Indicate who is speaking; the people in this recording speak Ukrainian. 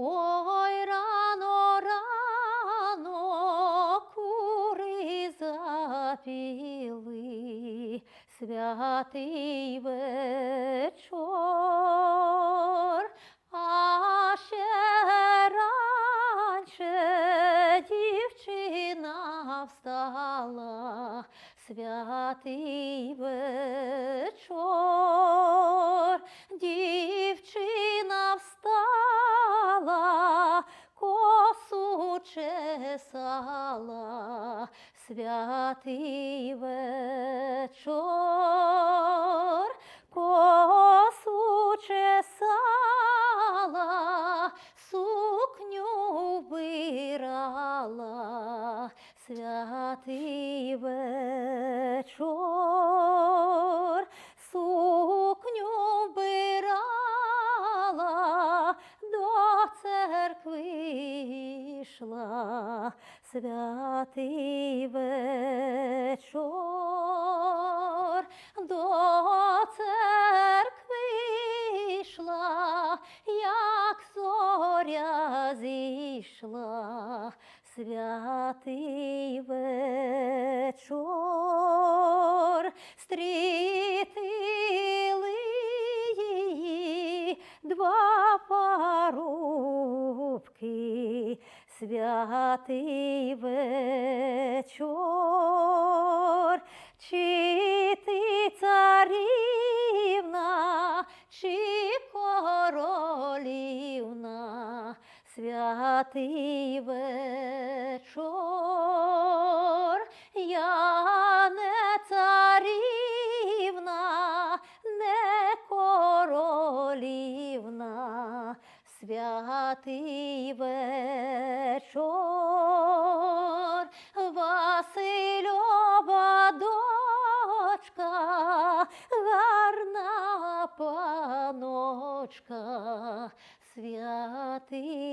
Speaker 1: Ой, рано, рано кури запіли, святий вечор, а ще раніше дівчина встала, святий вечор, святий вечор, косу чесала, сукню вбирала, святий вечор, йшла, святий вечор, до церкви йшла, як зоря зійшла, святий вечор, стрітили її два святий вечор, чи ти царівна, чи королівна, святий вечор, я не царівна, не королівна, святий вечор, Васильова дочка, гарна паночка, святий